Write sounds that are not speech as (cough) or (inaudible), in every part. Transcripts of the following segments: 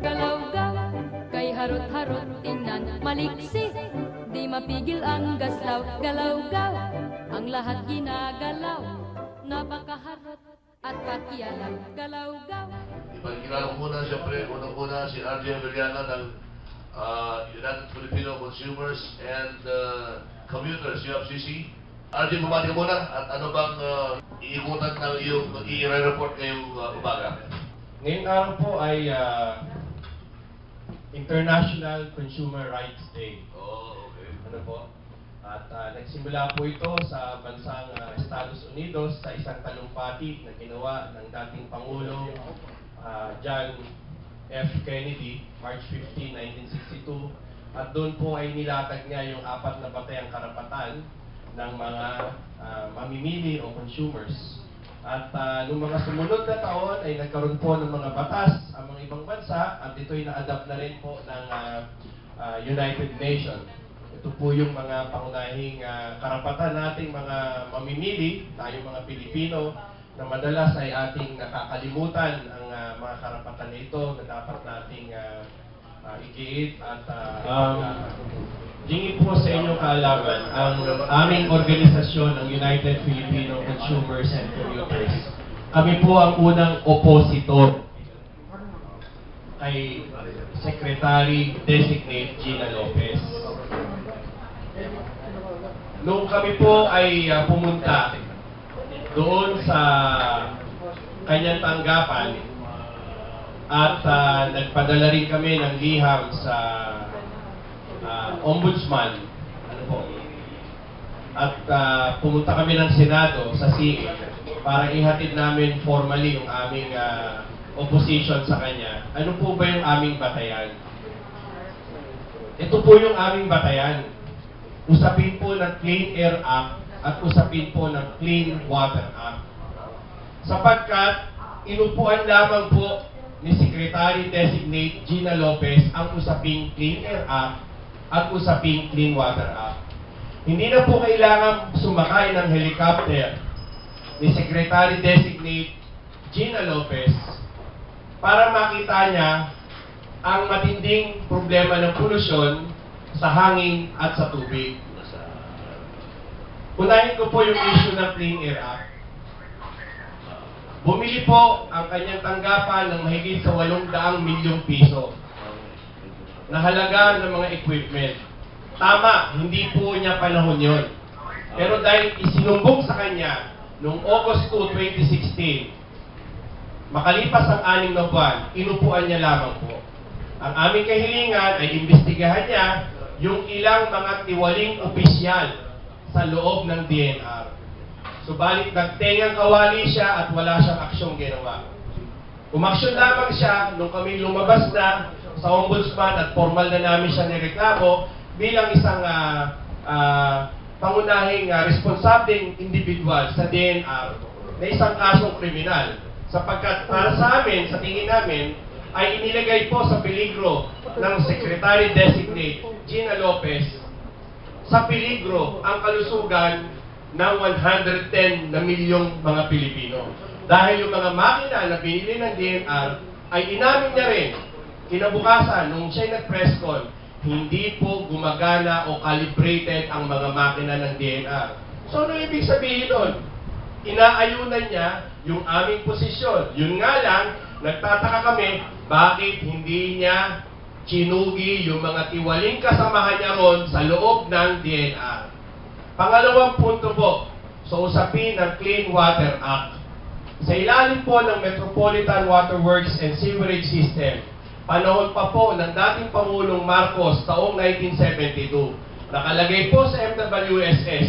Galaw-gaw, kay harot-harot tingnan Maliksi, di mapigil ang gaslaw Galaw-gaw, ang lahat ginagalaw Napakaharot at pakialaw Galaw-gaw. Ipagkilala muna siyempre, unang-una si RJ Avellana ng ah, United Filipino Consumers and ah, Commuters, UFCC. RJ, bumati ka muna at ano bang ah, iikutan ng iyong i-report ngayong ah, umaga? Ngayong araw po ay ah, International Consumer Rights Day. Oh, okay. Ano po? At ah, nagsimula po ito sa bansang ah, Estados Unidos sa isang talumpati na ginawa ng dating Pangulo ah, John F. Kennedy, March 15, 1962. At doon po ay nilatag niya yung apat na batayang karapatan ng mga ah, mamimili o consumers. At ah, nung mga sumunod na taon ay nagkaroon po ng mga batas ang mga ibang bansa at ito'y na-adapt na rin po ng ah, ah, United Nations. Ito po yung mga pangunahing ah, karapatan nating mga mamimili, tayo mga Pilipino, na madalas ay ating nakakalimutan ang ah, mga karapatan na ito na dapat nating uh, igiit at um, Jingi po sa inyong kaalaman ang aming organisasyon, ang United Filipino Consumers and Commuters. Kami po ang unang opositor kay Secretary Designate Gina Lopez. Nung kami po ay ah, pumunta doon sa kanyang tanggapan at ah, nagpadala rin kami ng liham sa ah, ombudsman ano po at ah, pumunta kami ng Senado sa CA para ihatid namin formally yung aming ah, opposition sa kanya. Ano po ba yung aming batayan? Ito po yung aming batayan. Usapin po ng Clean Air Act at usapin po ng Clean Water Act. Sapagkat inupuan lamang po ni Secretary Designate Gina Lopez ang usaping Clean Air Act at usaping Clean Water Act. Hindi na po kailangan sumakay ng helicopter ni Secretary Designate Gina Lopez para makita niya ang matinding problema ng polusyon sa hangin at sa tubig. Unahin ko po yung issue ng Clean Air Act. Bumili po ang kanyang tanggapan ng mahigit sa 800 milyong piso na halaga ng mga equipment. Tama, hindi po niya panahon yon. Pero dahil isinumbong sa kanya noong August 2, 2016, makalipas ang anim na buwan, inupuan niya lamang po. Ang aming kahilingan ay imbestigahan niya yung ilang mga tiwaling opisyal sa loob ng DNR. Subalit nagtengang kawali siya at wala siyang aksyong ginawa. Umaksyon lamang siya nung kami lumabas na sa ombudsman at formal na namin siya nireklamo bilang isang ah, ah, pangunahing ah, responsableng individual sa DNR na isang kasong kriminal. Sapagkat para sa amin, sa tingin namin, ay inilagay po sa peligro ng Secretary Designate Gina Lopez sa peligro ang kalusugan ng 110 na milyong mga Pilipino. Dahil yung mga makina na binili ng DNR ay inamin niya rin kinabukasan nung siya nag-press con, hindi po gumagana o calibrated ang mga makina ng DNR. So ano ibig sabihin nun? Inaayunan niya yung aming posisyon. Yun nga lang, nagtataka kami, bakit hindi niya chinugi yung mga tiwaling kasamahan niya ron sa loob ng DNR. Pangalawang punto po, sa usapin ng Clean Water Act. Sa ilalim po ng Metropolitan Water Works and Sewerage System, panahon pa po ng dating Pangulong Marcos taong 1972, nakalagay po sa MWSS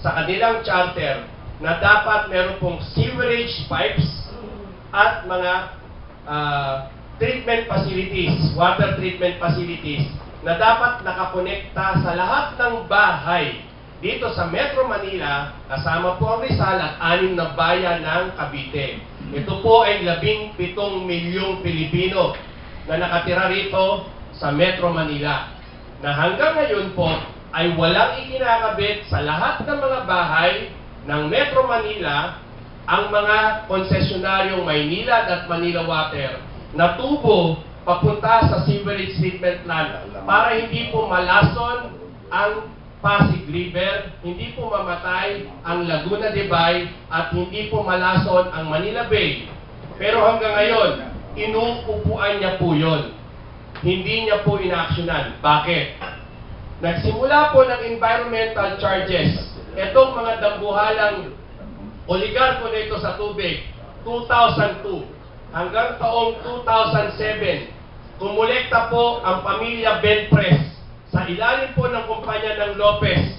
sa kanilang charter na dapat meron pong sewerage pipes at mga ah, treatment facilities, water treatment facilities na dapat nakakonekta sa lahat ng bahay dito sa Metro Manila, kasama po ang Rizal at anim na bayan ng Cavite. Ito po ay labing pitong milyong Pilipino na nakatira rito sa Metro Manila. Na hanggang ngayon po ay walang ikinakabit sa lahat ng mga bahay ng Metro Manila ang mga konsesyonaryong Maynilad at Manila Water na tubo papunta sa sewerage treatment plant para hindi po malason ang Pasig River, hindi po mamatay ang Laguna de Bay at hindi po malason ang Manila Bay. Pero hanggang ngayon, inuupuan niya po yon. Hindi niya po inaksyonan. Bakit? Nagsimula po ng environmental charges. Itong mga dambuhalang oligarko na ito sa tubig, 2002 hanggang taong 2007, kumulekta po ang pamilya Benpres sa ilalim po ng kumpanya ng Lopez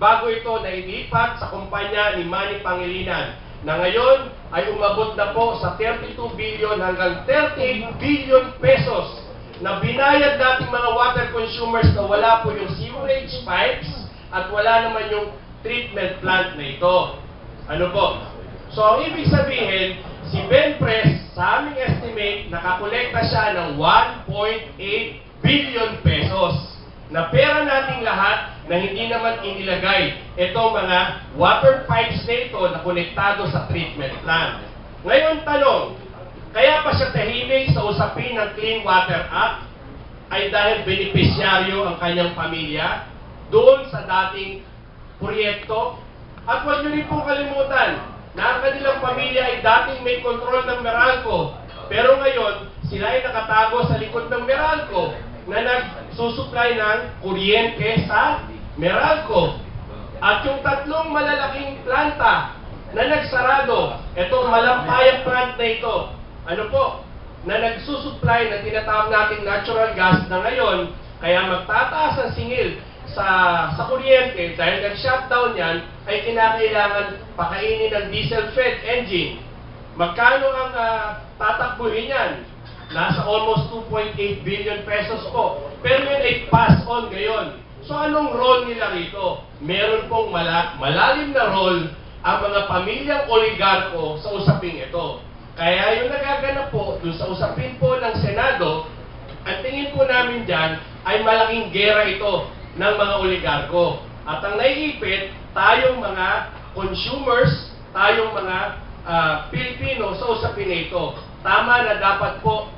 bago ito nailipat sa kumpanya ni Manny Pangilinan na ngayon ay umabot na po sa 32 billion hanggang 38 billion pesos na binayad nating mga water consumers na wala po yung sewerage pipes at wala naman yung treatment plant na ito. Ano po? So, ang ibig sabihin, si Ben Press, sa aming estimate, nakakolekta siya ng 1.8 billion pesos na pera nating lahat na hindi naman inilagay itong mga water pipes na ito na konektado sa treatment plant. Ngayon tanong, kaya pa siya tahimik sa usapin ng Clean Water Act ay dahil benepisyaryo ang kanyang pamilya doon sa dating proyekto. At huwag niyo rin pong kalimutan na ang kanilang pamilya ay dating may kontrol ng Meralco. Pero ngayon, sila ay nakatago sa likod ng Meralco na nagsusupply ng kuryente sa Meralco. At yung tatlong malalaking planta na nagsarado, itong malampayang plant na ito, ano po, na nagsusupply ng tinatawag nating natural gas na ngayon, kaya magtataas ang singil sa sa kuryente dahil nag-shutdown yan, ay kinakailangan pakainin ng diesel-fed engine. Magkano ang ah, tatakbuhin yan? Nasa almost 2.8 billion pesos po. Pero yun ay pass on ngayon. So anong role nila rito? Meron pong mala- malalim na role ang mga pamilyang oligarko sa usaping ito. Kaya yung nagaganap po dun sa usapin po ng Senado, ang tingin po namin dyan ay malaking gera ito ng mga oligarko. At ang naiipit, tayong mga consumers, tayong mga ah, Pilipino sa usapin na ito. Tama na dapat po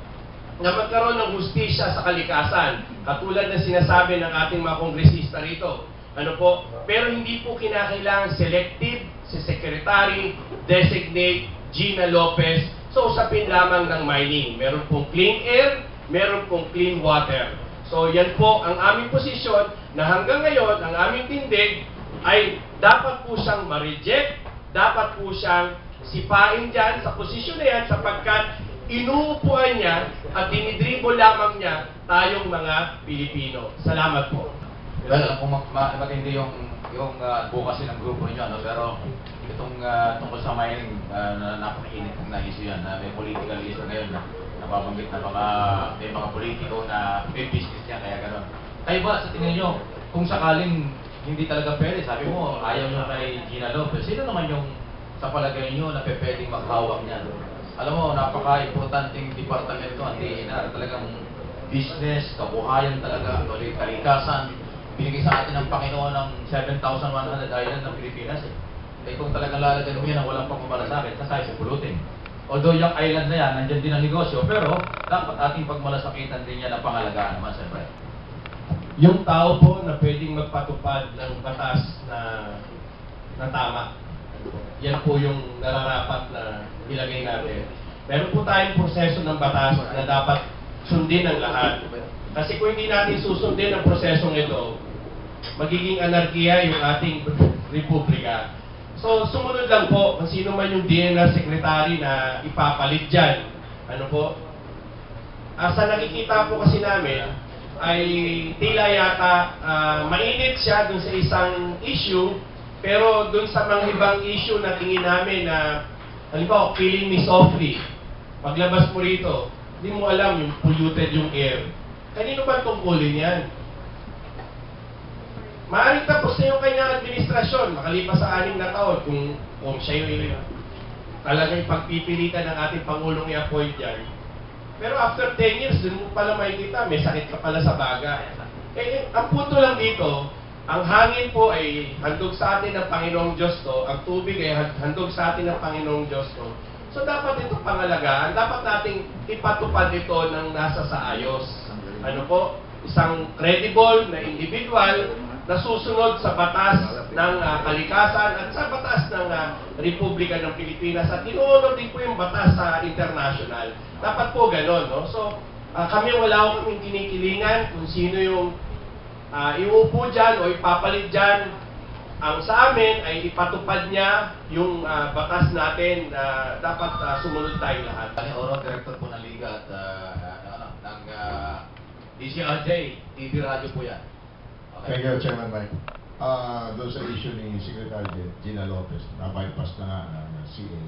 na magkaroon ng hustisya sa kalikasan. Katulad ng sinasabi ng ating mga kongresista rito. Ano po? Pero hindi po kinakailangan selective si Secretary Designate Gina Lopez sa usapin lamang ng mining. Meron pong clean air, meron pong clean water. So yan po ang aming posisyon na hanggang ngayon, ang aming tindig ay dapat po siyang ma-reject, dapat po siyang sipain dyan sa posisyon na yan sapagkat inuupuan niya at dinidribble lamang niya tayong mga Pilipino. Salamat po. Well, alam ma- matindi yung yung uh, advocacy ng grupo niyo, ano, pero itong ah, tungkol sa mining, ah, na napakainit na issue yan, na may political issue ngayon na nababanggit na baka may mga politiko na may business niya, kaya gano'n. Kayo ba, sa tingin niyo, kung sakaling hindi talaga pwede, sabi mo, ayaw niyo kay Gina Lopez, sino naman yung sa palagay niyo na pwedeng maghawak niya? Alam mo, napaka-importanting departamento ang DNR, talagang business, kabuhayan talaga, kalikasan, binigay sa atin ng Panginoon ng 7,100 island ng Pilipinas eh. Eh kung talagang lalagyan mo yan na walang pagmamalasakit, sasay sa pulutin. Although yung island na yan, nandyan din ang negosyo, pero dapat ating pagmalasakitan din yan ang pangalagaan naman, siyempre. Yung tao po na pwedeng magpatupad ng batas na, na tama. Yan po yung nararapat na ilagay natin. Meron po tayong proseso ng batas na dapat sundin ng lahat. Kasi kung hindi natin susundin ang prosesong ito, magiging anarkiya yung ating (laughs) republika. So, sumunod lang po kung sino man yung DNR secretary na ipapalit dyan. Ano po? Ah, sa nakikita po kasi namin, ay tila yata ah, mainit siya dun sa isang issue, pero dun sa mga ibang issue na tingin namin na, halimbawa, killing me softly. Paglabas mo rito, hindi mo alam yung polluted yung air. Kanino ba tungkulin yan? Maaaring tapos na yung kanyang administrasyon, makalipas sa anim na taon, kung, kung siya yung talagang pagpipilitan ng ating Pangulong i-appoint yan. Pero after 10 years, dun mo pala makikita, may sakit ka pala sa baga. Eh, ang punto lang dito, ang hangin po ay handog sa atin ng Panginoong Diyos to, ang tubig ay hand- handog sa atin ng Panginoong Diyos to. So dapat ito pangalagaan, dapat nating ipatupad ito ng nasa sa ayos. Ano po? Isang credible na individual na susunod sa batas ng ah, kalikasan at sa batas ng ah, Republika ng Pilipinas at inuunod din po yung batas sa international. Dapat po ganon, no? So, ah, kami wala ko kaming kinikilingan kung sino yung Ah, iupo dyan o ipapalit dyan. Ang sa amin ay ipatupad niya yung ah, batas natin na dapat ah, sumunod tayo lahat. Kami Oro, Director po ng Liga at ano, ng uh, DCRJ, TV Radio po yan. Thank you, Chairman Mike. Ah, doon sa issue ni Secretary Gina Lopez, na-bypass na nga ng CA.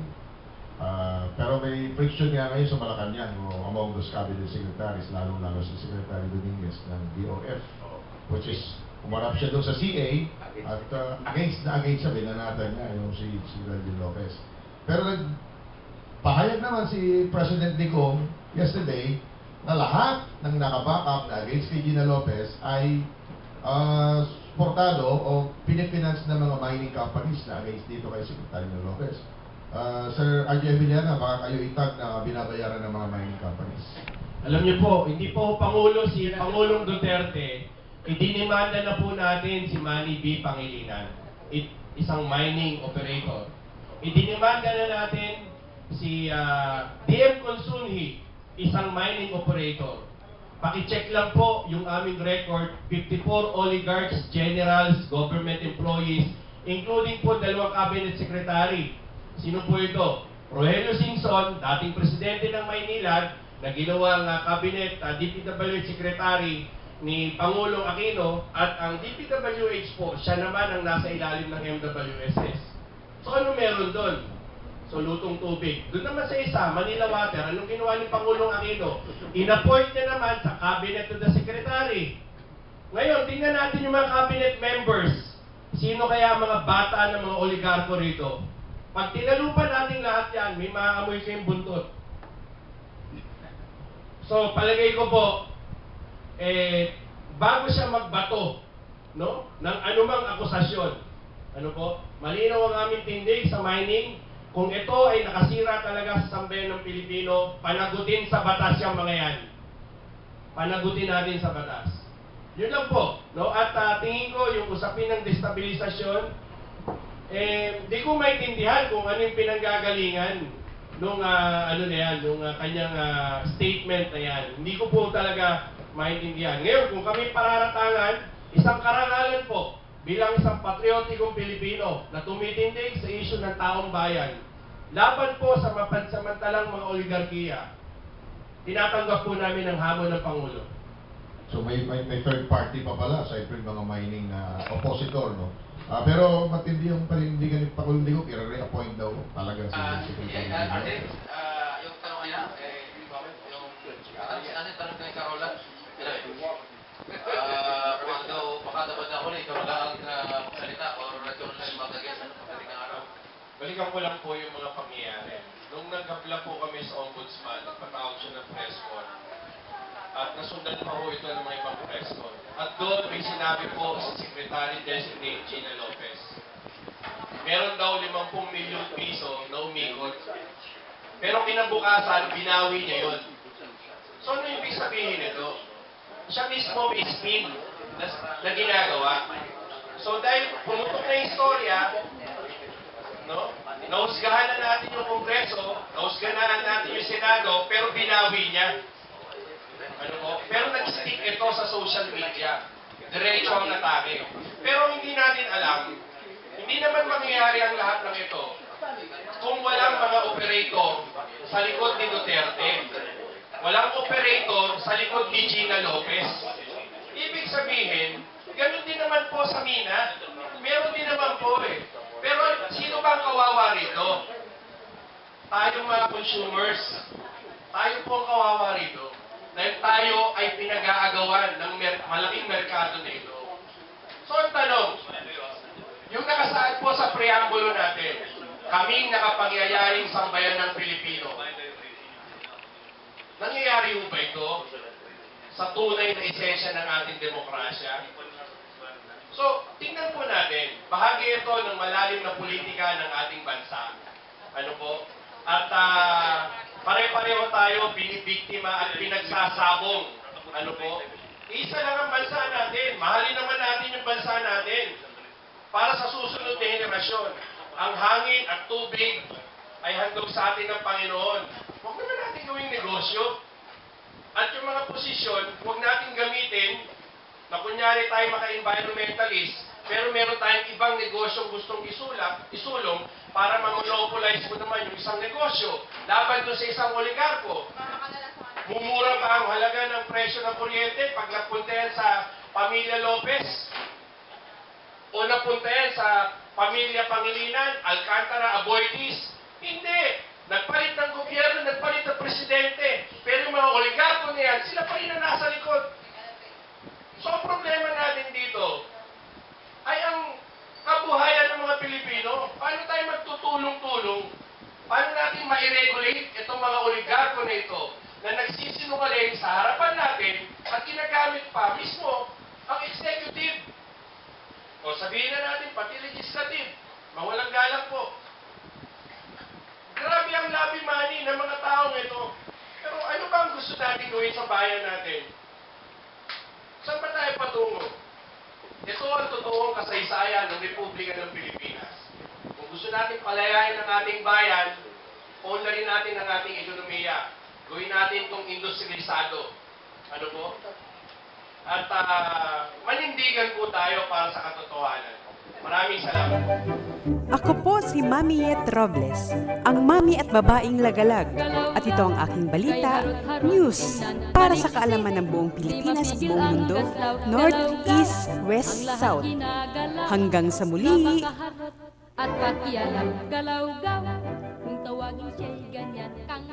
Ah, pero may friction nga ngayon sa Malacanang o among those cabinet secretaries, lalong-lalo si Secretary Dominguez ng DOF, which is umarap siya doon sa CA at ah, against na against sa binanatan niya yung si Secretary Gina Lopez. Pero nag pahayag naman si President Nicong yesterday na lahat ng nakabackup na against kay Gina Lopez ay ah, suportado o pinifinance ng mga mining companies na against dito kay Secretary Lopez. Ah, Sir RJ Villana, baka kayo itag na binabayaran ng mga mining companies. Alam niyo po, hindi po Pangulo si Pangulong Duterte, idinimanda na po natin si Manny B. Pangilinan, isang mining operator. Idinimanda na natin si ah, DM Consunhi, isang mining operator. Pakicheck lang po yung aming record, 54 oligarchs, generals, government employees, including po dalawang cabinet secretary. Sino po ito? Rogelio Singson, dating presidente ng Maynilad, na ginawang ah, cabinet ah, DPWH secretary ni Pangulong Aquino at ang DPWH po, siya naman ang nasa ilalim ng MWSS. So ano meron doon? So lutong tubig. Doon naman sa isa, Manila Water, anong ginawa ni Pangulong Aquino? Inappoint niya naman sa cabinet to the secretary. Ngayon, tingnan natin yung mga cabinet members. Sino kaya mga bata ng mga oligarko rito? Pag tinalupan natin lahat yan, may maaamoy kayong buntot. So, palagay ko po, eh, bago siya magbato, no, ng anumang akusasyon, ano po, malinaw ang aming tindig sa mining, kung ito ay nakasira talaga sa sambayan ng Pilipino, panagutin sa batas yung mga yan. Panagutin natin sa batas. Yun lang po, no, at ah, tingin ko yung usapin ng destabilisasyon, eh, di ko maintindihan kung ano yung pinanggagalingan nung ah, ano na yan, nung ah, kanyang ah, statement na yan. Hindi ko po talaga maintindihan. Ngayon, kung kami pararatangan, isang karangalan po bilang isang patriotikong Pilipino na tumitindig sa isyu ng taong bayan, laban po sa mapansamantalang mga oligarkiya, tinatanggap po namin ang hamon ng Pangulo. So may, may, may third party pa pala sa yung mga mining na oppositor, no? Ah, pero matindi yung panindigan ni Pangulong Digok, i-re-appoint daw talaga si Ah, Secretary eh, ah, Gina Ate, Lopez. ah, yung tanong niya, eh, yung ano ano yung tanong kay Carola? Ah, kung daw, baka daw ba ako na ikaw lang ang ah, magsalita or ikaw lang yung ano pagdating ng araw? Balikan ko lang po yung mga pangyayari. Nung nagkapla po kami sa ombudsman, nagpatawag siya ng press. At nasundan pa po ito ng mga ibang press. At doon may sinabi po si Secretary Designate Gina Lopez. Meron daw 50 milyong piso na umikot. Pero kinabukasan, binawi niya yun. So ano ibig sabihin nito? Siya mismo may spin na, na ginagawa. So dahil pumutok na istorya, no? Nahusgahan na natin yung Kongreso, nahusgahan na natin yung Senado, pero binawi niya. Ano po? Pero nag-stick ito sa social media. Diretso ang atake. Pero hindi natin alam, hindi naman mangyayari ang lahat ng ito kung walang mga operator sa likod ni Duterte. Walang operator sa likod ni Gina Lopez. Ibig sabihin, ganun din naman po sa Mina. Meron din naman po eh. Pero sino bang kawawa rito? Tayo mga consumers. Tayo po ang kawawa rito. Dahil tayo ay pinag-aagawan ng mer- malaking merkado nito. So ang tanong, yung nakasaad po sa preambulo natin, kaming nakapangyayaring sambayan ng Pilipino. Nangyayari po ba ito sa tunay na esensya ng ating demokrasya? So, tingnan po natin, bahagi ito ng malalim na politika ng ating bansa. Ano po? At ah, pare-pareho tayo binibiktima at pinagsasabong. Ano po? Isa lang ang bansa natin. Mahalin naman natin yung bansa natin. Para sa susunod na henerasyon, ang hangin at tubig ay handog sa atin ng Panginoon. Gawing negosyo. At yung mga posisyon, huwag natin gamitin na kunyari tayo maka-environmentalist, pero meron tayong ibang negosyong gustong isulak, isulong para ma-monopolize mo naman yung isang negosyo laban doon sa isang oligarko. Mumura ba ang halaga ng presyo ng kuryente pag napunta yan sa pamilya Lopez? O napunta yan sa pamilya Pangilinan, Alcantara, Aboitis? Hindi. Nagpalit ng gobyerno, nagpalit ng presidente. Pero yung mga oligarko na yan, sila pa rin ang nasa likod. So ang problema natin dito ay ang kabuhayan ng mga Pilipino. Paano tayo magtutulong-tulong? Paano natin ma-regulate itong mga oligarko na ito na nagsisinungaling sa harapan natin at ginagamit pa mismo ang executive. O sabihin na natin, pati legislative, mawalang galang po. Ang money ng mga taong ito. Pero ano ba ang gusto natin gawin sa bayan natin? Saan ba tayo patungo? Ito ang totoong kasaysayan ng Republika ng Pilipinas. Kung gusto natin palayain ang ating bayan, rin natin ang ating ekonomiya. Gawin natin itong industrialisado. Ano po? At ah, manindigan po tayo para sa katotohanan. Maraming salamat. Ako po si Mami Yet Robles, ang mami at babaeng lagalag. At ito ang aking balita, news, para sa kaalaman ng buong Pilipinas at buong mundo, North, East, West, South. Hanggang sa muli, At pakialam, galaw-gaw Kung tawagin siya'y ganyan, kang